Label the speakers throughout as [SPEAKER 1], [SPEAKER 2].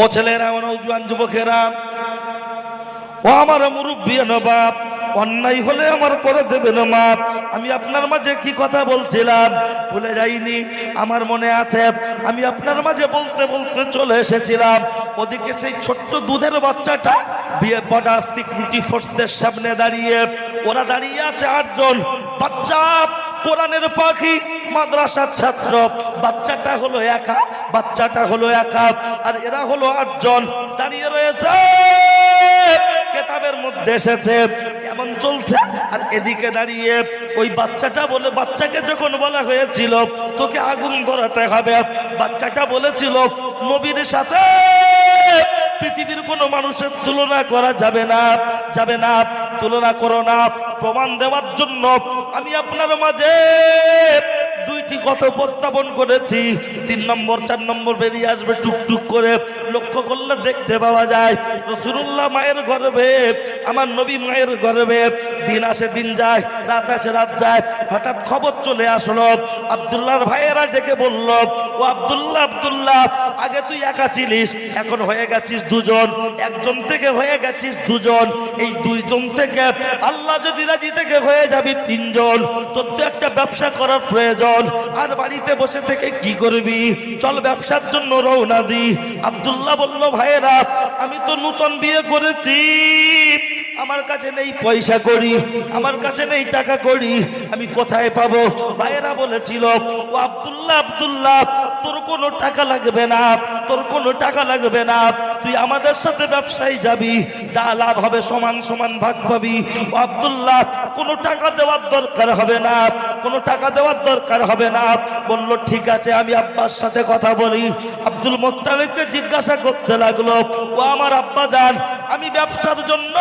[SPEAKER 1] ও ছেলেরা আমার জুয়ান যুবকেরা, ও আমার মুরব্বী নবাব, অন্যায় হলে আমার করে দেবেন মাপ। আমি আপনার মাঝে কি কথা বলছিলাম? ভুলে যাইনি, আমার মনে আছে, আমি আপনার মাঝে বলতে বলতে চলে এসেছিলাম। ওদিকে সেই ছোট্ট দুধের বাচ্চাটা বিয়ে বর্ডার সিকিউরিটি ফোর্সদের সামনে দাঁড়িয়ে, ওরা দাঁড়িয়ে আছে আটজন, বাচ্চা কোরআনের পাখি, মাদ্রাসার ছাত্র, বাচ্চাটা হলো একা বাচ্চাটা হলো একা আর এরা হলো আটজন। দাঁড়িয়ে রয়েছে, কেতাবের মধ্যে এসেছে এমন চলছে? আর এদিকে দাঁড়িয়ে ওই বাচ্চাটা বলে, বাচ্চাকে যখন বলা হয়েছিল, তোকে আগুন ধরাতে হবে, বাচ্চাটা বলেছিল, নবীর সাথে পৃথিবীর কোনো মানুষের তুলনা করা যাবে না যাবে না। তুলনা করো না, প্রমাণ দেওয়ার জন্য আমি আপনার মাঝে দুইটি কথা উপস্থাপন করেছি। তিন নম্বর, চার নম্বর বেরিয়ে আসবে টুকটুক করে। লক্ষ্য করলে দেখতে পাওয়া যায় রসুল্লাহ মায়ের গর্বে, আমার নবী মায়ের গর্বে, দিন আসে দিন যায়, রাত আসে রাত যায়, হঠাৎ খবর চলে আসলো, আবদুল্লাহর ভাইয়েরা ডেকে বলল, ও আবদুল্লাহ আবদুল্লাহ, আগে তুই একা ছিলিস, এখন হয়ে গেছিস দুজন, একজন থেকে হয়ে গেছিস দুজন, এই দুইজন থেকে আল্লাহ যদি রাজি থেকে হয়ে যাবি তিনজন, তোর তো একটা ব্যবসা করার প্রয়োজন, আর বাড়িতে বসে থেকে কি করবি? চল ব্যবসার জন্য রওনা দি আব্দুল্লাহ বলল, ভাইয়েরা, আমি তো নূতন বিয়ে করেছি। আমার কাছে নেই পয়সা করি, আমার কাছে নেই টাকা করি, আমি কোথায় পাবো? ভাইয়েরা বলেছিল, ও আব্দুল্লাহ আব্দুল্লাহ তোর কোনো টাকা লাগবে না, তোর কোনো টাকা লাগবে না। তুই আমাদের সাথে ব্যবসায় যাবি, যা লাভ হবে সমান সমান ভাগ পাবি। আব্দুল্লাহ, কোনো টাকা দেওয়ার দরকার হবে না, কোনো টাকা দেওয়ার দরকার হবে না। বলল, ঠিক আছে, আমি আব্বার সাথে কথা বলি। আব্দুল মোত্তালিবকে জিজ্ঞাসা করতে লাগল, ও আমার আব্বা যান, আমি ব্যবসার জন্য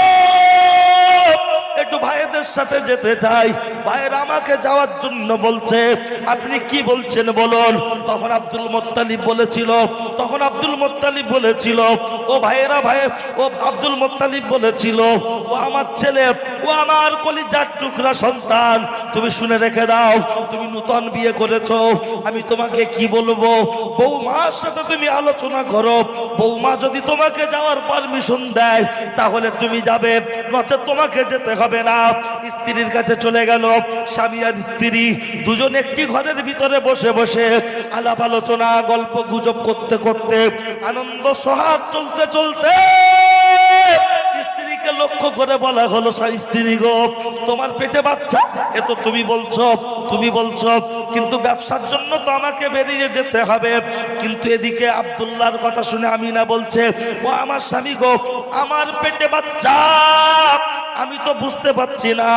[SPEAKER 1] একটু ভাইদের সাথে যেতে চাই। ভাইয়ের আমাকে যাওয়ার জন্য বলছে, আপনি কি বলছেন বলুন? তখন আব্দুল মোত্তালিব বলেছিল, তখন আব্দুল মোত্তালিব বলেছিল, ও ভাইয়েরা ভাই, ও আব্দুল মোত্তালিব বলেছিল, ও আমার ছেলে, ও আমার কলিজার টুকরা সন্তান, তুমি শুনে রেখে দাও, তুমি নূতন বিয়ে করেছ, আমি তোমাকে কি বলব? বৌমার সাথে তুমি আলোচনা করো, বৌমা যদি তোমাকে যাওয়ার পারমিশন দেয়, তাহলে তুমি যাবে, নচেত তোমাকে যেতে হবে। না স্ত্রীর কাছে চলে গেল। স্বামী আর স্ত্রী দুজন একটি ঘরের ভিতরে বসে বসে আলাপ আলোচনা, গল্প গুজব করতে করতে আনন্দ, সোহাগ চলতে চলতে স্ত্রীকে লক্ষ্য করে বলা হলো স্ত্রী গো, তোমার পেটে বাচ্চা? এ তো তুমি বলছো তুমি বলছো, কিন্তু ব্যবসার জন্য তো আমাকে বেরিয়ে যেতে হবে। কিন্তু এদিকে আব্দুল্লাহর কথা শুনে আমি না বলছে, ও আমার স্বামী গো, আমার পেটে বাচ্চা। আমি তো বুঝতে পারছি না,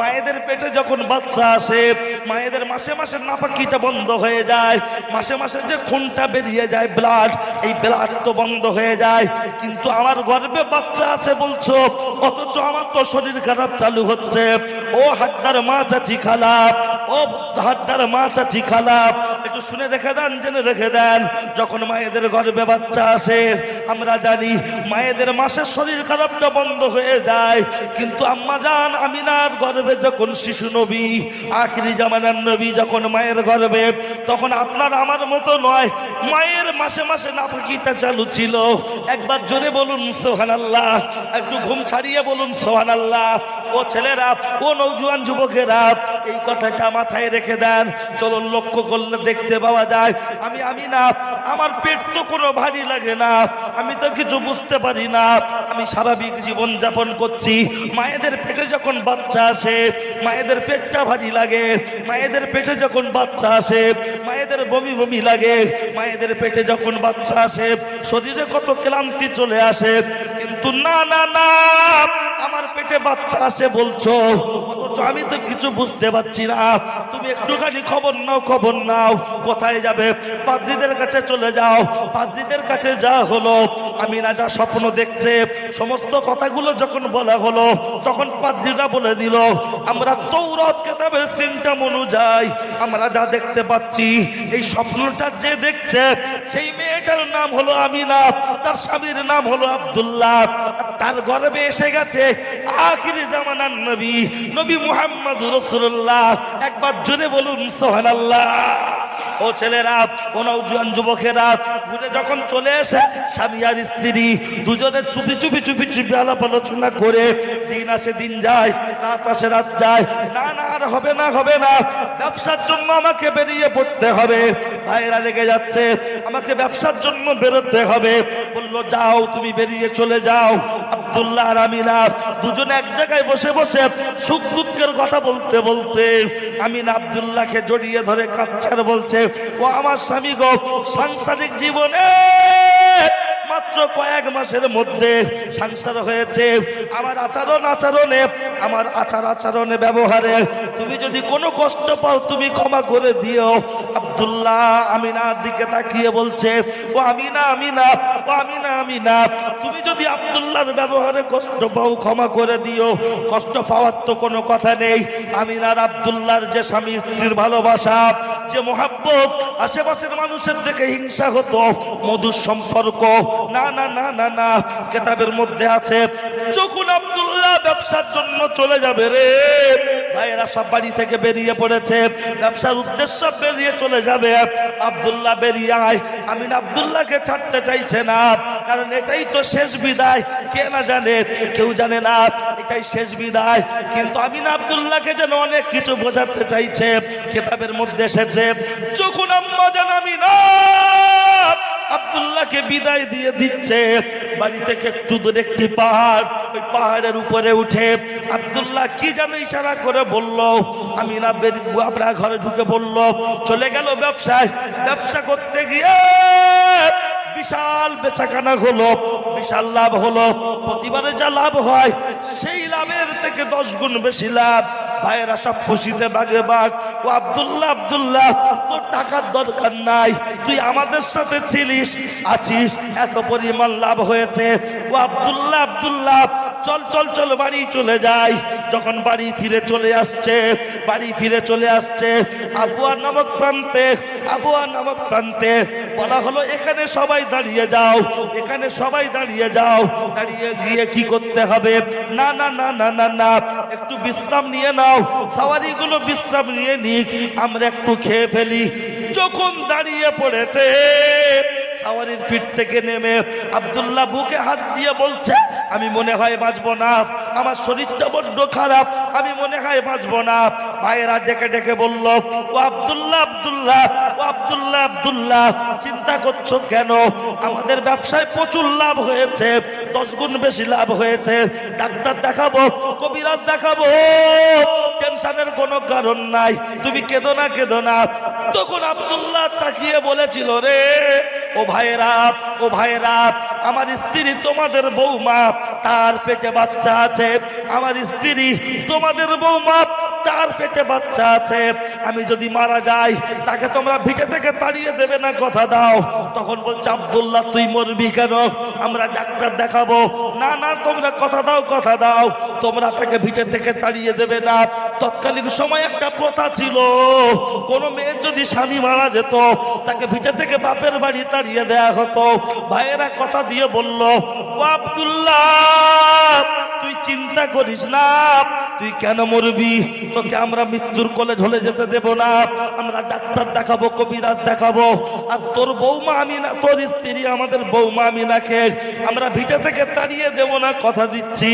[SPEAKER 1] মায়েদের পেটে যখন বাচ্চা আসে, মায়েদের মাসে মাসে নাপাকিটা বন্ধ হয়ে যায়, মাসে মাসে যে খুনটা বেরিয়ে যায় ব্লাড, এই ব্লাড তো বন্ধ হয়ে যায়। কিন্তু আমার গর্বে বাচ্চা আছে বলছো অথচ আমার তো শরীর খারাপ চালু হচ্ছে। ও হাড্ডার মা চাচি খালাপ ও হাড্ডার মা চাচি খালাপ একটু শুনে রেখে দেন, জেনে রেখে দেন। যখন মায়েদের গর্বে বাচ্চা আসে, আমরা জানি মায়েদের মাসের শরীর খারাপটা বন্ধ হয়ে যায়। কিন্তু আম্মা জান, আমিনার গর্বে যখন শিশু নবী, আখিরি জামানার নবী যখন মায়ের গর্বে, তখন আপনার আমার মতো নয়, মায়ের মাসে মাসে নাফাকিটা চালু ছিল। একবার জোরে বলুন সোহান আল্লাহ একটু ঘুম ছাড়িয়ে বলুন সোহান আল্লাহ ও ছেলেরা, ও নৌজুয়ান যুবকেরা, এই কথাটা মাথায় রেখে দেন। চলুন, লক্ষ্য করলে দেখতে পাওয়া যায়, আমি আমি না আমার পেট তো কোনো ভারী লাগে না, আমি তো কিছু বুঝতে পারি না। আমি স্বাভাবিক জীবন যাপন করছি। মায়েদের পেটে যখন বাচ্চা আসে, মায়েদের পেটটা ভারী লাগে। মায়েদের পেটে যখন বাচ্চা আসে, মায়েদের বমি বমি লাগে। মায়েদের পেটে যখন বাচ্চা আসে, শরীরে কত ক্লান্তি চলে আসে। কিন্তু না না না। আমার পেটে বাচ্চা আসে বলছো। অথচ আমি তো কিছু বুঝতে পারছি না। তুমি একটুখানি খবর নাও খবর নাও। কোথায় যাবে? পাদ্রীদের কাছে চলে যাও। পাদ্রীদের কাছে যা হলো, আমি না যা স্বপ্ন দেখছে। সমস্ত কথাগুলো যখন বলা হলো, তখন পাদ্রীরা বলে দিল, আমরা তৌরত কেতাবের সিনটা অনুযায়ী আমরা যা দেখতে পাচ্ছি, এই স্বপ্নটা যে দেখছে, সেই মেয়েটার নাম হলো আমিনা, তার স্বামীর নাম হলো আব্দুল্লাহ। তার গর্বে এসে গেছে আখিরি জামানার নবী নবী মুহাম্মদ রসুল্লাহ একবার জোরে বলুন সোহান আল্লাহ ও ছেলেরা, ও নৌজুয়ান যুবকেরা, ঘুরে যখন চলে এসে স্বামী আর স্ত্রী দুজনে চুপি চুপি চুপি চুপি আলাপ আলোচনা করে, দিন আসে দিন যায়, রাত আসে রাত যায়, না না, আর হবে না হবে না, ব্যবসার জন্য আমাকে বেরিয়ে পড়তে হবে। ভাইরা রেগে যাচ্ছে, আমাকে ব্যবসার জন্য বেরোতে হবে। বলল, যাও, তুমি বেরিয়ে চলে যাও। আব্দুল্লাহ আর আমিনা দুজনে এক জায়গায় বসে বসে সুখ দুঃখের কথা বলতে বলতে আমিনা আব্দুল্লাহকে জড়িয়ে ধরে কাঁদছে আর বলছে, ও আমার স্বামী গো, সাংসারিক জীবনে মাত্র কয়েক মাসের মধ্যে সংসার হয়েছে। আমার আচরণ আচরণে, আমার আচার আচরণে, ব্যবহারে, তুমি যদি কোনো কষ্ট পাও, তুমি ক্ষমা করে দিও। আব্দুল্লাহ আমিনার দিকে তাকিয়ে বলছে, ও আমিনা আমিনা, ও আমিনা আমিনা, তুমি যদি আব্দুল্লাহর ব্যবহারে কষ্ট পাও, ক্ষমা করে দিও। কষ্ট পাওয়ার তো কোনো কথা নেই। আমিনার আব্দুল্লাহর যে স্বামী স্ত্রীর ভালোবাসা, যে মোহাব্বত, আশেপাশের মানুষের থেকে হিংসা হতো, মধুর সম্পর্ক, না না না না না, কেতাবের মধ্যে আছে, যখন আব্দুল্লাহ ব্যবসার জন্য চলে যাবে রে, ভাইয়েরা সব বাড়ি থেকে বেরিয়ে পড়েছে, ব্যবসার উদ্দেশ্য বেরিয়ে চলে যাবে। আব্দুল্লাহ বেরিয়ে আয়। আমিন আব্দুল্লাহকে ছাড়তে চাইছে না, কারণ এটাই তো শেষ বিদায়। কে না জানে? কেউ জানে না, এটাই শেষ বিদায়। কিন্তু আমিন আব্দুল্লাহকে যেন অনেক কিছু বোঝাতে চাইছে, কেতাবের মধ্যে এসেছে, যখন আম্মা জান আমিনা আবদুল্লাহকে বিদায় দিয়ে দিচ্ছে, বাড়ি থেকে একটু দূরে একটি পাহাড়, ওই পাহাড়ের উপরে উঠে আব্দুল্লাহ কি যেন ইশারা করে বলল আমি না আপনার ঘরে ঢুকে বলল, চলে গেল ব্যবসায়। ব্যবসা করতে গিয়ে বিশাল বেচাকানা হলো, বিশাল লাভ হলো। প্রতিবারে যা লাভ হয়, সেই লাভের থেকে দশ গুণ বেশি লাভ। ভাইয়েরা সব খুশিতে বাগে বাঘ ও আব্দুল্লাহ আব্দুল্লাহ, তোর টাকার দরকার নাই, তুই আমাদের সাথে ছিলিস, আছিস, এত পরিমাণ লাভ হয়েছে। ও আব্দুল্লাহ আব্দুল্লাহ, চল চল চল, বাড়ি চলে যাই। যখন বাড়ি ফিরে চলে আসছে, বাড়ি ফিরে চলে আসছে, আবুয়া নামক প্রান্তে, আবুয়া নামক প্রান্তে বলা হলো, এখানে সবাই দাঁড়িয়ে যাও, এখানে সবাই দাঁড়িয়ে যাও, দাঁড়িয়ে গিয়ে কি করতে হবে? না না না না না না, একটু বিশ্রাম নিয়ে নাও, সাওয়ারিগুলো বিশ্রাম নিয়ে নিক, আমরা একটু খেয়ে ফেলি। যখন দাঁড়িয়ে পড়েছে সাওয়ারির পিঠ থেকে নেমে আব্দুল্লাহ বুকে হাত দিয়ে বলছে, আমি মনে হয় বাঁচবো না। আমার শরীরটা বড্ড খারাপ। আমি মনে হয় বাঁচবো না। ভাইয়েরা ডেকে ডেকে বলল, ও আব্দুল্লাহ আব্দুল্লাহ, ও আব্দুল্লাহ আব্দুল্লাহ, চিন্তা করছ কেন? আমাদের ব্যবসায় প্রচুর লাভ হয়েছে, দশ গুণ বেশি লাভ হয়েছে। ডাক্তার দেখাবো, কবিরাজ দেখাবো। টেনশনের কোনো কারণ নাই। তুমি কেঁদো না কেঁদো না। তখন আব্দুল্লাহ তাকিয়ে বলেছিল, রে ও ভাইয়েরা ও ভাইয়েরা, আমার স্ত্রী তোমাদের বৌমা, তার পেটে বাচ্চা আছে। আমার স্ত্রী তোমাদের বৌমা, তার পেটে বাচ্চা আছে। আমি যদি মারা যাই, তাকে তোমরা ভিটে থেকে তাড়িয়ে দেবে না, কথা দাও। তখন বলছে, আব্দুল্লাহ, তুই মরবি কেন? আমরা ডাক্তার দেখাবো। না না, তোমরা কথা দাও কথা দাও। তোমরা তাকে ভিটে থেকে তাড়িয়ে দেবে না। তৎকালীন সময় একটা প্রথা ছিল। কোন মেয়ের যদি স্বামী মারা যেত, তাকে ভিটে থেকে বাপের বাড়ি তাড়িয়ে দেয়া হতো। ভাইয়েরা কথা দিয়ে বলল আব্দুল্লাহ, তুই চিন্তা করিস না, তুই কেন মরবি? তোকে আমরা মৃত্যুর কোলে ঢলে যেতে দেব না। আমরা ডাক্তার দেখাবো, কবিরাজ দেখাবো। আর তোর বৌমা আমি না, তোর স্ত্রী আমাদের বৌমা আমি না খেয়ে আমরা ভিটা থেকে তাড়িয়ে দেব না, কথা দিচ্ছি।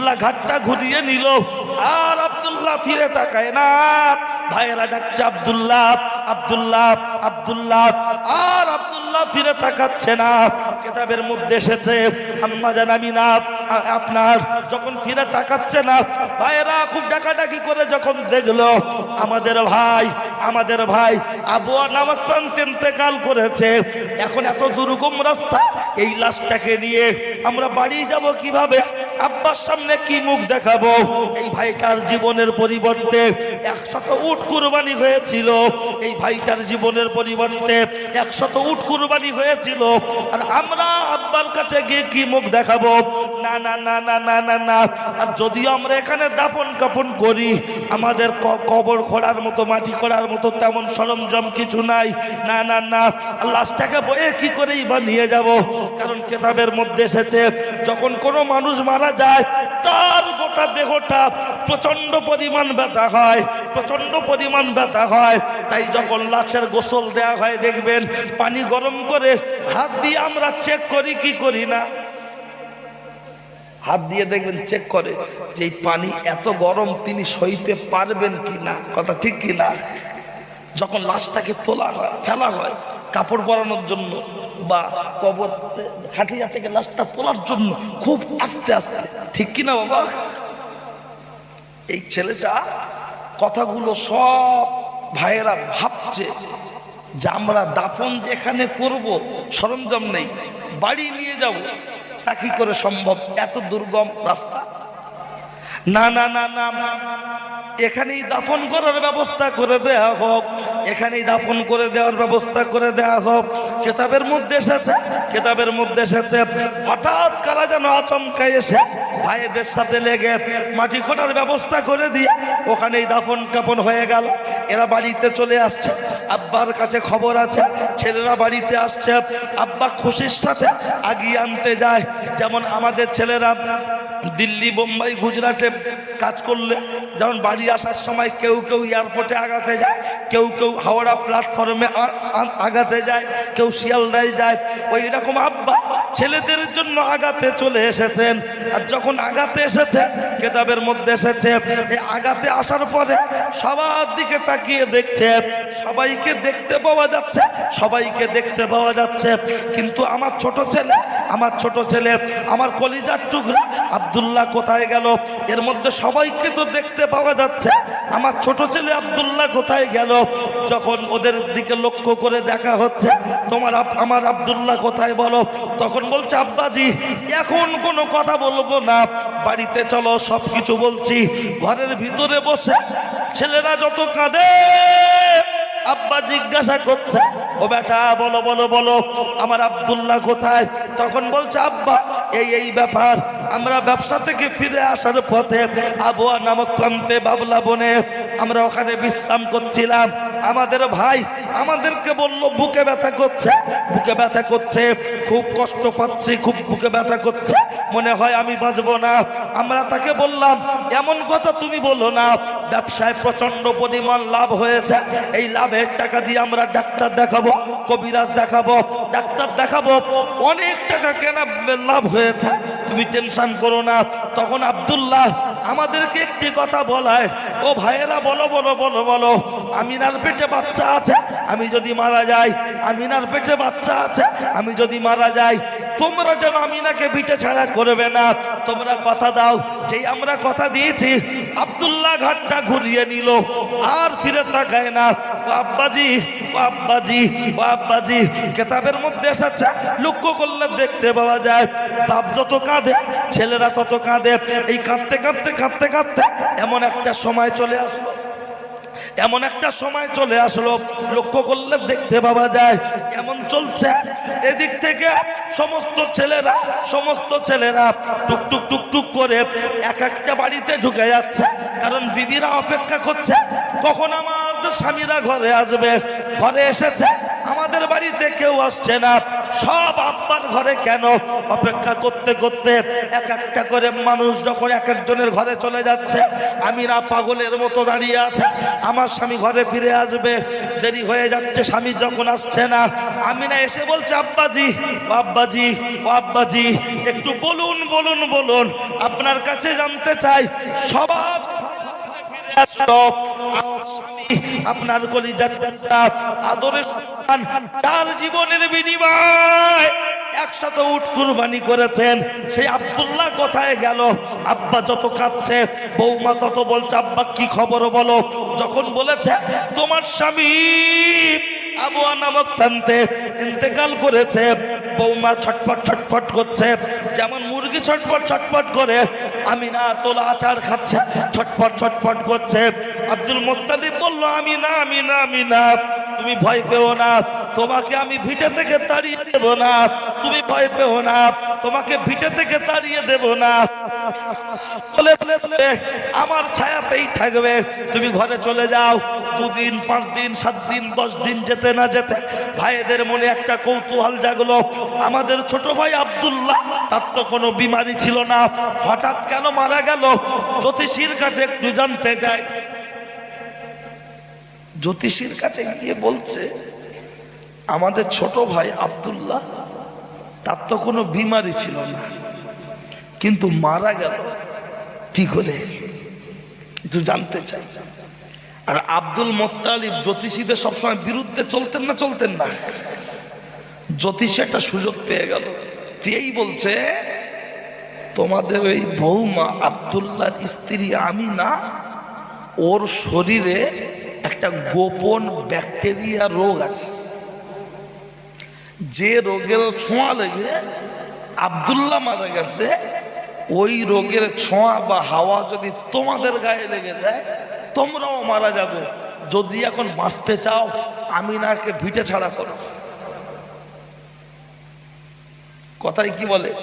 [SPEAKER 1] আব্দুল্লাহ ঘাটটা ঘুরিয়ে নিল। আর আব্দুল্লাহ ফিরে তাকায় না। ভাইয়েরা যাচ্ছে আব্দুল্লাহ আব্দুল্লাহ আব্দুল্লাহ। আর আব্দুল্লাহ ফিরে তাকাচ্ছে না। কেতাবের মধ্যে এসেছে, আম্মা জানামি না আপনার যখন ফিরে তাকাচ্ছে না, ভাইয়েরা খুব ডাকাডাকি করে যখন দেখল, আমাদের ভাই আমাদের ভাই আবুয়া নামাজ প্রান্তে ইন্তেকাল করেছে। এখন এত দুর্গম রাস্তা, এই লাশটাকে নিয়ে আমরা বাড়ি যাব কীভাবে? আব্বার সামনে কি মুখ দেখাবো? এই ভাইটার জীবনের পরিবর্তে একশত উট কুরবানি হয়েছিল। এই ভাইটার জীবনের পরিবর্তে একশত উট কুরবানি হয়েছিল। আর আমরা আব্বার কাছে গিয়ে কি মুখ দেখাবো? না না না না না না না। আর যদিও আমরা এখানে দাপন কাপন করি, আমাদের কবর খোঁড়ার মতো, মাটি করার মতো তেমন সরঞ্জাম কিছু নাই। না না না। লাশটাকে বয়ে কি করেই বা নিয়ে যাব? কারণ কেতাবের মধ্যে এসেছে, যখন কোনো মানুষ মারা যায় তার গোটা দেহটা প্রচণ্ড পরিমাণ ব্যথা হয় প্রচণ্ড পরিমাণ ব্যথা হয়। তাই যখন লাশের গোসল দেয়া হয়, দেখবেন পানি গরম করে হাত দিয়ে আমরা চেক করি, কি করি না? হাত দিয়ে দেখবেন চেক করে যে পানি এত গরম তিনি সইতে পারবেন কি না কথা ঠিক কি না যখন লাশটাকে তোলা হয়, ফেলা হয় কাপড় পরানোর জন্য বা কবর খাটিয়া থেকে লাশটা তোলার জন্য খুব আস্তে আস্তে ঠিক কি না বাবা এই ছেলেটা কথাগুলো সব ভাইয়েরা ভাবছে যে আমরা দাফন যেখানে করব সরঞ্জাম নেই বাড়ি নিয়ে যাব তা কি করে সম্ভব এত দুর্গম রাস্তা না না না না এখানেই দাফন করার ব্যবস্থা করে দেয়া হোক এখানেই দাফন করে দেওয়ার ব্যবস্থা করে দেওয়া হোক। কেতাবের মধ্যে এসেছে, কেতাবের মধ্যে এসেছে, হঠাৎ কারা যেন আচমকা এসে ভাইদের সাথে লেগে মাটি খোঁড়ার ব্যবস্থা করে দিয়ে ওখানেই দাফন কাপন হয়ে গেল। এরা বাড়িতে চলে আসছে, আব্বার কাছে খবর আছে, ছেলেরা বাড়িতে আসছে, আব্বা খুশির সাথে আগিয়ে আনতে যায়। যেমন আমাদের ছেলেরা দিল্লি, বোম্বাই, গুজরাটে কাজ করলে, যেমন বাড়ি আসার সময় কেউ কেউ এয়ারপোর্টে আগাতে যায়, কেউ কেউ হাওড়া প্ল্যাটফর্মে আগাতে যায় কেউ শিয়ালদায় যায় ওই রকম আব্বা ছেলেদের জন্য আগাতে চলে এসেছেন। আর যখন আগাতে এসেছে, কেতাবের মধ্যে এসেছে। আগাতে আসার পরে সবার দিকে তাকিয়ে দেখছে। সবাইকে দেখতে পাওয়া যাচ্ছে, সবাইকে দেখতে পাওয়া যাচ্ছে। কিন্তু আমার ছোট ছেলে, আমার ছোট ছেলে, আমার কলিজার টুকরা আব্দুল্লাহ কোথায় গেল? এর মধ্যে সবাইকে তো দেখতে পাওয়া যাচ্ছে। আমার ছোট ছেলে আবদুল্লাহ কোথায় গেল? যখন ওদের দিকে লক্ষ্য করে দেখা হচ্ছে, তোমার আমার আব্দুল্লাহ কোথায় বলো? তখন বলছে, আব্বাজি, এখন কোনো কথা বলব না। বাড়িতে চলো সব কিছু বলছি। ঘরের ভিতরে বসে ছেলেরা যত কাঁদে, আব্বা জিজ্ঞাসা করছে, ও বেটা, বলো বলো বলো, আমার আব্দুল্লাহ কোথায়? তখন বলছে, আব্বা, এই এই ব্যাপার। আমরা ব্যবসা থেকে ফিরে আসার পথে আবহাওয়া নামক প্রান্তে বাবলা বনে আমরা ওখানে বিশ্রাম করছিলাম। আমাদের ভাই আমাদেরকে বলল, বুকে ব্যথা করছে? বুকে ব্যথা করছে। খুব কষ্ট পাচ্ছি, খুব বুকে ব্যথা করছে। মনে হয় আমি বাঁচবো না। আমরা তাকে বললাম, এমন কথা তুমি বলো না। ব্যবসায় প্রচণ্ড পরিমাণ লাভ হয়েছে। এই লাভের টাকা দিয়ে আমরা ডাক্তার দেখাবো, কবিরাজ দেখাবো, ডাক্তার দেখাবো। অনেক টাকা কেনা লাভ হয়েছে। তুমি টেনশন করো না। তখন আব্দুল্লাহ আমাদেরকে একটি কথা বলায়, ও ভাইয়েরা, বলো বলো বলো বলো। আমিনার পেটে বাচ্চা আছে, আমি যদি মারা যাই, আমিনার পেটে বাচ্চা আছে, আমি যদি মারা যাই, তোমরা যেন আমিনাকে পিঠে ছাড়া করবে না। তোমরা কথা দাও, যেই আমরা কথা দিয়েছি, আবদুল্লাহ ঘাটটা ঘুরিয়ে নিল, আর ফিরে তাকায় না। আব্বাজি আব্বাজি আব্বাজি কেতাবের মধ্যে এসেছে, লক্ষ্য করলে দেখতে পাওয়া যায়, বাপ যত কাঁদে, ছেলেরা তত কাঁদে, এই কাঁদতে কাঁদতে কাঁদতে কাঁদতে এমন একটা সময় চলে আসলো। এমন একটা সময় চলে আসলো, লক্ষ্য করলে দেখতে পাওয়া যায় এমন চলছে? এদিক থেকে সমস্ত ছেলেরা সমস্ত ছেলেরা টুকটুক টুক টুক টুক করে এক একটা বাড়িতে ঢুকে যাচ্ছে, কারণ বিবিরা অপেক্ষা করছে, কখন আমাদের স্বামীরা ঘরে আসবে? ঘরে এসেছে, আমাদের বাড়িতে কেউ আসছে না। সব আব্বার ঘরে কেন? অপেক্ষা করতে করতে এক একটা করে মানুষ যখন এক একজনের ঘরে চলে যাচ্ছে আমি না পাগলের মতো দাঁড়িয়ে আছে, আমার স্বামী ঘরে ফিরে আসবে, দেরি হয়ে যাচ্ছে, স্বামী যখন আসছে না আমি না এসে বলছে, আব্বাজি আব্বাজি আব্বাজি, একটু বলুন বলুন বলুন, আপনার কাছে জানতে চাই, সবার আসলো। আপনার কলিজার টুকরা, আদরের সন্তান তার জীবনের বিনিময় একসাথে উঠ কুরবানি করেছেন। সেই আব্দুল্লাহ কোথায় গেল? আব্বা যত কাঁদছে বৌমা তত বলছে আব্বা কি খবর বলো? যখন বলেছে তোমার স্বামী আবুয়া নামক প্রান্তে ইন্তেকাল করেছে। বৌমা ছটফট ছটফট করছে যেমন মুরগি ছটফট ছটফট করে আমি না তোলা আচার খাচ্ছে ছটপট ছটপট করছে। আব্দুল মোত্তালিব বলল আমি না আমি তুমি ভয় পেও না। তোমাকে আমি ভিটে থেকে তাড়িয়ে দেব না। তুমি ভয় পেও না। তোমাকে ভিটে থেকে তাড়িয়ে দেব না। বলে বলে আমার ছায়াতেই থাকবে। তুমি ঘরে চলে যাও। দুদিন, পাঁচ দিন, সাত দিন, দশ দিন যেতে না যেতে ভাইদের মনে একটা কৌতূহল জাগলো। আমাদের ছোট ভাই আব্দুল্লাহ, তার তো কোনো বিমারি ছিল না। হঠাৎ কেন মারা গেল? জ্যোতিষীর কাছে একটু জানতে যায় জ্যোতিষীর কাছে গিয়ে বলছে, আমাদের ছোট ভাই আব্দুল্লাহ, তার তো কোনো বিমারি ছিল না। কিন্তু মারা গেল, কি করে? একটু জানতে চাই। আর আব্দুল মোত্তালিব জ্যোতিষীদের সবসময় বিরুদ্ধে চলতেন না চলতেন না। জ্যোতিষী একটা সুযোগ পেয়ে গেল। পেয়েই বলছে, তোমাদের ওই বৌমা আব্দুল্লাহর স্ত্রী আমি না, ওর শরীরে একটা গোপন ব্যাকটেরিয়া রোগ আছে। যে রোগের ছোঁয়া লেগে আব্দুল্লাহ মারা গেছে, ওই রোগের ছোঁয়া বা হাওয়া যদি তোমাদের গায়ে লেগে যায়, তোমরাও মারা যাবে। যদি এখন বাঁচতে চাও আমি আমিনাকে ভিটে ছাড়া করো। কথাই কি বলে?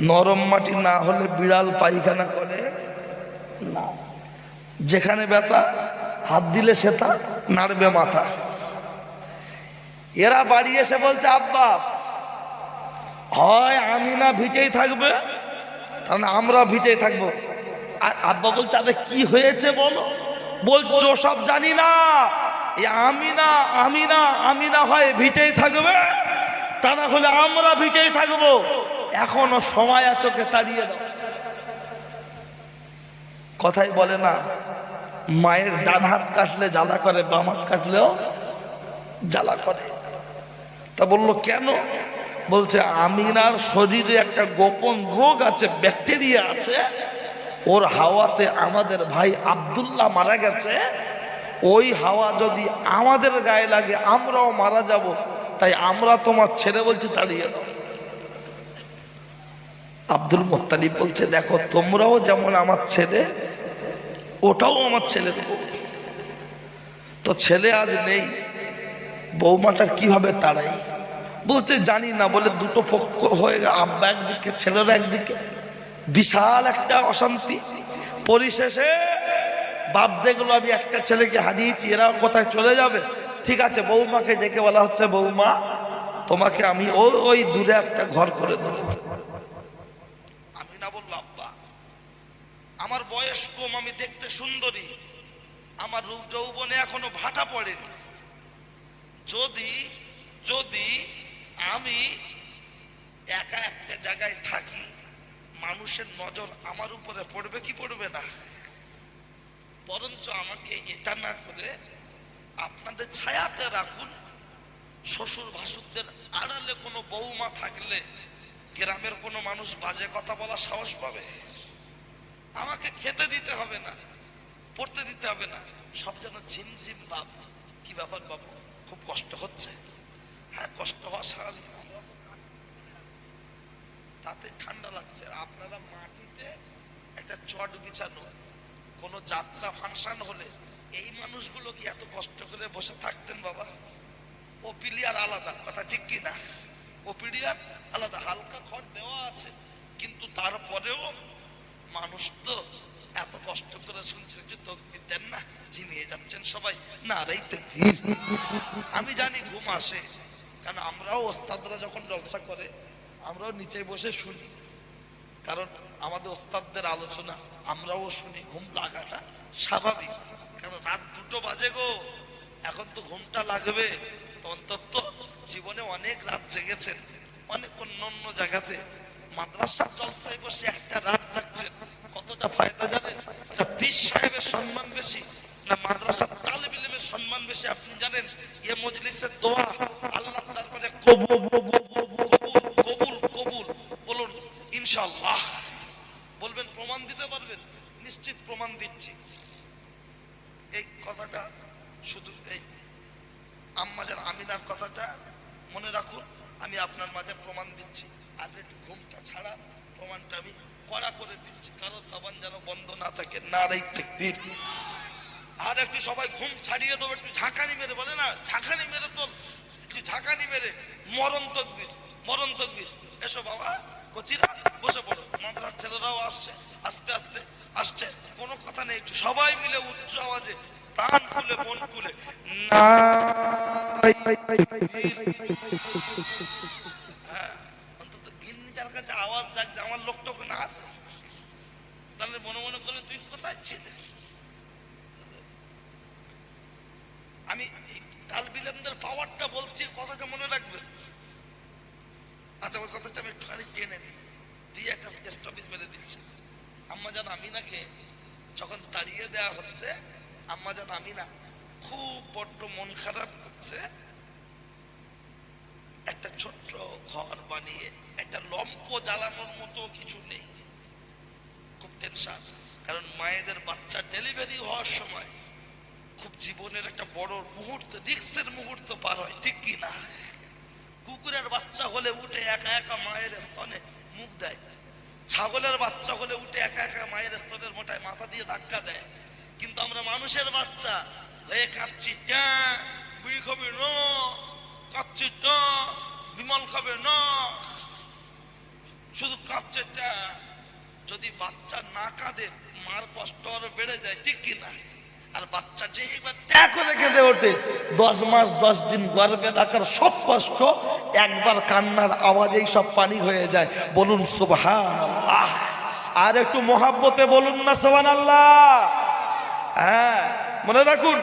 [SPEAKER 1] নরম মাটি না হলে বিড়াল পায়খানা করে? না। যেখানে ব্যথা হাত দিলে সেটা নাড়বে মাথা। এরা বাড়ি এসে বলছে, আব্বা, হয় আমি না ভিটেই থাকবে? কারণ আমরা ভিটেই থাকব। আর আব্বা বলছে, আরে কি হয়েছে বলো? বলছো সব জানি না। আমি না আমি না আমি না হয় ভিটেই থাকবে, তা না হলে আমরা ভিটেই থাকব। এখনও সময় আছে ওকে তাড়িয়ে দাও। কথাই বলে না মায়ের ডান হাত কাটলে জ্বালা করে, বাম হাত কাটলেও জ্বালা করে। তা বলল, কেন? বলছে, আমিনার শরীরে একটা গোপন রোগ আছে, ব্যাকটেরিয়া আছে। ওর হাওয়াতে আমাদের ভাই আব্দুল্লাহ মারা গেছে। ওই হাওয়া যদি আমাদের গায়ে লাগে, আমরাও মারা যাব। তাই আমরা তোমার ছেড়ে বলছি, তাড়িয়ে দাও। আব্দুল মোত্তালিব বলছে, দেখো, তোমরাও যেমন আমার ছেলে ওটাও আমার ছেলে। তো ছেলে আজ নেই বৌমাটার কীভাবে তাড়াই বলছে, জানি না, বলে দুটো পক্ষ হয়ে আব্বা একদিকে, ছেলেরা একদিকে। বিশাল একটা অশান্তি। পরিশেষে বাপ দেখল, আমি একটা ছেলেকে হারিয়েছি এরাও কোথায় চলে যাবে? ঠিক আছে, বৌমাকে ডেকে বলা হচ্ছে, বৌমা, তোমাকে আমি ওই ওই দূরে একটা ঘর করে দেবো আমি না বলল আব্বা আমার বয়স কম, আমি দেখতে সুন্দরী। আমার রূপ যৌবনে এখনও ভাটা পড়েনি। যদি যদি আমি একা একটা জায়গায় থাকি, মানুষের নজর আমার উপরে পড়বে কি পড়বে না? বরঞ্চ আমাকে এটা না করে আপনাদের ছায়াতে রাখুন। শ্বশুর ভাসুরদের আড়ালে কোনো বৌমা থাকলে গ্রামের কোনো মানুষ বাজে কথা বলার সাহস পাবে? আমাকে খেতে দিতে হবে না, পড়তে দিতে হবে না। সব যেন ঝিমঝিম ভাব। কি ব্যাপার বাবু? খুব কষ্ট হচ্ছে? হ্যাঁ কষ্ট হওয়া স্বাভাবিক। তাতে ঠান্ডা লাগছে। আপনারা মাটিতে একটা চট বিছানো, কোনো যাত্রা ফাংশন হলে এই মানুষগুলো কি এত কষ্ট করে বসে থাকতেন বাবা? ও পিলিয়ার আলাদা, কথা ঠিক কি না? ও পিলিয়ার আলাদা, হালকা খড় দেওয়া আছে, কিন্তু তারপরেও মানুষ তো এত কষ্ট করে শুনছে যে তকবির দেন না, ঝিমিয়ে যাচ্ছেন সবাই। না রেই তকবির। আমি জানি ঘুম আসে, কারণ আমরাও ওস্তাদরা যখন জলসা করে, আমরাও নিচে বসে শুনি। কারণ আমাদের ওস্তাদদের আলোচনা, আমরাও শুনি, ঘুম লাগাটা স্বাভাবিক। কারণ রাত দুটো বাজে গো, এখন তো ঘুমটা লাগবে। অন্তত জীবনে অনেক রাত জেগেছেন, অনেক অন্য অন্য জায়গাতে। মাদ্রাসার জলসায় বসে একটা রাত জাগছেন কতটা ফায়দা জানেন? পীর সাহেবের সম্মান বেশি না মাদ্রাসার তালেব ইলমের সম্মান বেশি, আপনি জানেন? এ মজলিসের দোয়া আল্লাহ দরবারে কবুল কবুল কবুল বলুন, ইনশাআল্লাহ। বলবেন, প্রমাণ দিতে পারবেন? নিশ্চিত প্রমাণ দিচ্ছি। এই কথাটা শুধু এই আম্মাজার আমিনার কথাটা মনে রাখুন, আমি আপনার মাঝে প্রমাণ দিচ্ছি। আগে একটু ঘুমটা ছাড়া প্রমাণটা আমি কড়া করে দিচ্ছি। কারও সাবান যেন বন্ধ না থাকে না তেকবীর আর একটু সবাই ঘুম ছাড়িয়ে দেবো, একটু ঝাঁকানি মেরে বলে না? ঝাঁকানি মেরে তোল একটু ঝাঁকানি মেরে। মরণ তকবির মরণ তকবির এসো বাবা, কচিরা, বসে পড়ো মাদ্রাসার ছেলেরাও আসছে, আস্তে আস্তে আসছে। কোনো কথা নেই, একটু সবাই মিলে উচ্চ আওয়াজে প্রাণ খুলে, মন খুলে। না হ্যাঁ, অন্তত গিন্নি যার কাছে আওয়াজ যাক যে আমার লোকটা ওখানে আছে তাহলে মনে মনে করলে তুই কোথায় ছিলে। আমি এই তালবিলামদের পাওয়ারটা বলছি কথাটা মনে রাখবেন। আচ্ছা ওই কথাটা আমি একটুখানি টেনে দিই দিয়ে একটা স্টপিস মেরে দিচ্ছি। আম্মা জান আমিনাকে যখন তাড়িয়ে দেওয়া হচ্ছে, আম্মা জান আমিনা খুব বড্ড মন খারাপ করছে, একটা ছোট্ট ঘর বানিয়ে, একটা লম্প জ্বালানোর মতো কিছু নেই। খুব টেনশন কারণ মায়েদের বাচ্চা ডেলিভারি হওয়ার সময় খুব জীবনের একটা বড় মুহূর্ত রিক্সের মুহূর্ত পার হয়, ঠিক কি না? কুকুরের বাচ্চা হলে উঠে একা একা মায়ের স্তনে মুখ দেয়। ছাগলের বাচ্চা হলে উঠে একা একা মায়ের স্তনের মোটায় মাথা দিয়ে ধাক্কা দেয়। কিন্তু আমরা মানুষের বাচ্চা, হয়ে কাঁদছি বুড়ি খাবে ন, কাঁদছি ট, বিমল খবে না, শুধু ট্যা যদি বাচ্চা না কাঁদে মার কষ্ট আরও বেড়ে যায়, ঠিক কি না আর বাচ্চা যে একবার ট্যা করে কেঁদে ওঠে। দশ মাস, দশ দিন গর্বে থাকার সব কষ্ট, একবার কান্নার আওয়াজেই সব পানি হয়ে যায়। বলুন আল্লাহ আর একটু মহাব্বতে বলুন না সোহান আল্লাহ হ্যাঁ মনে রাখুন,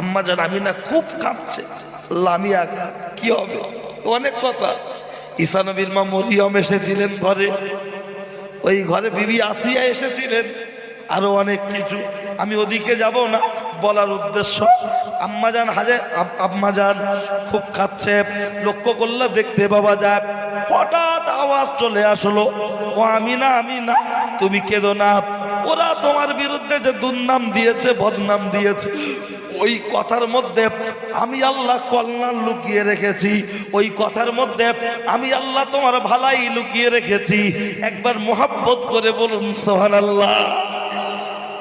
[SPEAKER 1] আম্মা জান, আমি না খুব কাঁদছে। লামিয়া কি হবে? অনেক কথা। ঈসা নবীর মা মরিয়ম এসেছিলেন ঘরে। ওই ঘরে বিবি আসিয়া এসেছিলেন। আরও অনেক কিছু। আমি ওদিকে যাব না, বলার উদ্দেশ্য। আম্মাজান হাজে, আম- আম্মাজান খুব খাচ্ছে লক্ষ্য করলে, দেখতে পাওয়া যায়। হঠাৎ আওয়াজ চলে আসলো, ও আমি না আমি না তুমি কেঁদো না। ওরা তোমার বিরুদ্ধে যে দুর্নাম দিয়েছে, বদনাম দিয়েছে। ওই কথার মধ্যে আমি আল্লাহ কল্যাণ লুকিয়ে রেখেছি। ওই কথার মধ্যে আমি আল্লাহ তোমার ভালাই লুকিয়ে রেখেছি। একবার মোহাব্বত করে বলুন সোহান আল্লাহ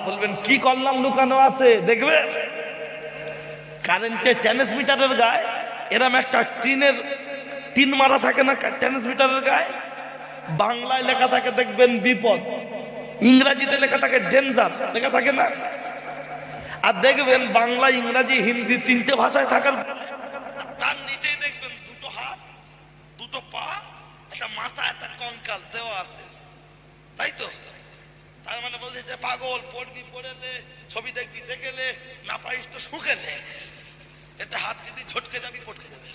[SPEAKER 1] বলবেন, কি কল্যাণ লুকানো আছে? দেখবে, কারেন্টের ট্রান্সমিটারের গায়ে, এরম একটা টিনের, টিন মারা থাকে না ট্রান্সমিটারের গায়ে? বাংলায় লেখা থাকে, দেখবেন, বিপদ। ইংরাজিতে লেখা থাকে, ডেঞ্জার লেখা থাকে না? আর দেখবেন বাংলা, ইংরাজি, হিন্দি তিনটে ভাষায় থাকার তার নিচেই দেখবেন দুটো হাত, দুটো পা, একটা মাথা, একটা কঙ্কাল দেওয়া আছে। তাই তো? তার মানে বলছে যে পাগল, পড়বি পড়েলে ছবি দেখবি দেখেলে না পারিস তো শুকেলে এতে হাত যদি ঝটকে যাবি, পটকে যাবে।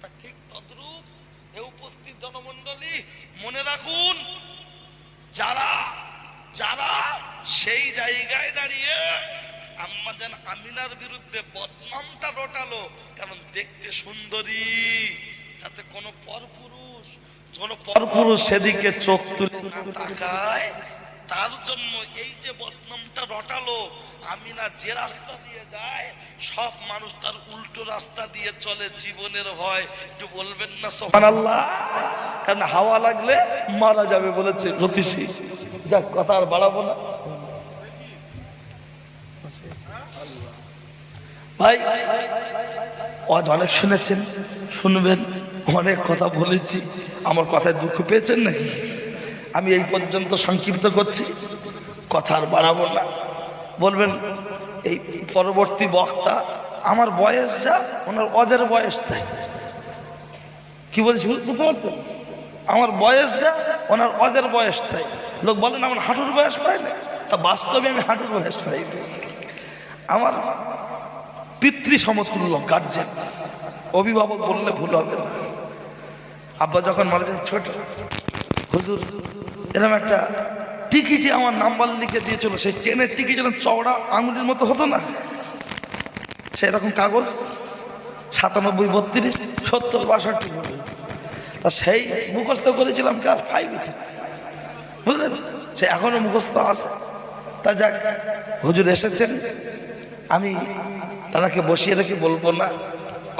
[SPEAKER 1] তা ঠিক তদ্রূপ এ উপস্থিত জনমণ্ডলী, মনে রাখুন, যারা যারা সেই জায়গায় দাঁড়িয়ে আম্মাজান আমিনার বিরুদ্ধে বদনামটা রটালো কারণ দেখতে সুন্দরী যাতে কোনো পরপুরুষ কোনো পরপুরুষ সেদিকে চোখ তুলে না তাকায় তার জন্য এই যে বদনামটা রটালো আমিনা যে রাস্তা দিয়ে যায় সব মানুষ তার উল্টো রাস্তা দিয়ে চলে জীবনের ভয়। একটু বলবেন না সুবহানাল্লাহ? কারণ হাওয়া লাগলে মারা যাবে বলেছে জ্যোতিষী। যাক কথা আর বাড়াবো না। ভাই আজ অনেক শুনেছেন, শুনবেন, অনেক কথা বলেছি। আমার কথায় দুঃখ পেয়েছেন নাকি? আমি এই পর্যন্ত সংক্ষিপ্ত করছি, কথা আর বাড়াবো না। বলবেন, এই পরবর্তী বক্তা, আমার বয়স যা, ওনার অজের বয়স তাই। কি বলছি, বুঝতে পারছেন? আমার বয়স যা ওনার অজের বয়স তাই লোক বলেন আমার হাঁটুর বয়স পাই না তা বাস্তবে আমি হাঁটুর বয়স পাই। আমার পিতৃ সমতুল্য গার্জেন অভিভাবক বললে ভুল হবে না। আব্বা যখন মারা যায়, ছোট। হুজুর এরকম একটা টিকিটই আমার নাম্বার লিখে দিয়েছিল। সেই ট্রেনের টিকিট যেন চওড়া আঙুলির মতো হতো না, সেরকম কাগজ, সাতানব্বই, বত্রিশ, সত্তর, বাষট্টি। তা সেই মুখস্থ করেছিলাম ক্লাস ফাইভে বুঝলেন? সে এখনও মুখস্থ আছে। তা যাক, হুজুর এসেছেন। আমি তারাকে বসিয়ে রেখে বলব না,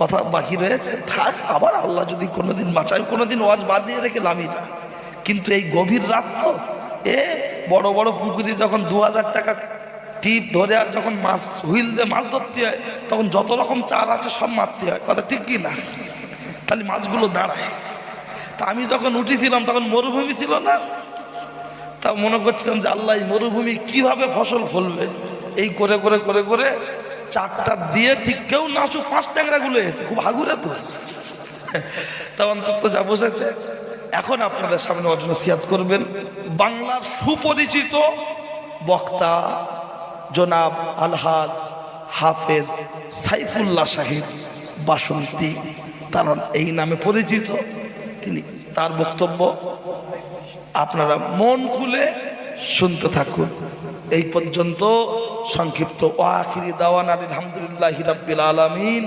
[SPEAKER 1] কথা বাকি রয়েছে। থাক, আবার আল্লাহ যদি কোনোদিন বাঁচায়, কোনোদিন ওয়াজ বাদ দিয়ে রেখে লাভই না। কিন্তু এই গভীর রাত তো, এ বড় বড় পুকুরি যখন দু হাজার টাকা টিপ ধরে আর যখন মাছ, হুইল দিয়ে মাছ ধরতে হয়, তখন যত রকম চার আছে সব মারতে হয়। কথা ঠিক কি না? তাহলে মাছগুলো দাঁড়ায়। তা আমি যখন উঠেছিলাম, তখন মরুভূমি ছিল না। তা মনে করছিলাম যে আল্লাহ মরুভূমি কীভাবে ফসল ফলবে? এই করে করে করে করে চারটা দিয়ে ঠিক কেউ না আসুক পাঁচ ট্যাংরা গুলো এসে, খুব হাগুরে তো। তা অন্তত যা বসেছে। এখন আপনাদের সামনে নসিহাত করবেন। বাংলার সুপরিচিত বক্তা, জনাব আলহাজ হাফেজ সাইফুল্লাহ সাহেব বাসন্তী, তার এই নামে পরিচিত। তিনি। তার বক্তব্য আপনারা মন খুলে শুনতে থাকুন। এই পর্যন্ত সংক্ষিপ্ত ও আখিরি দাওয়ান আলহামদুলিল্লাহ হিরাবিল আলামিন।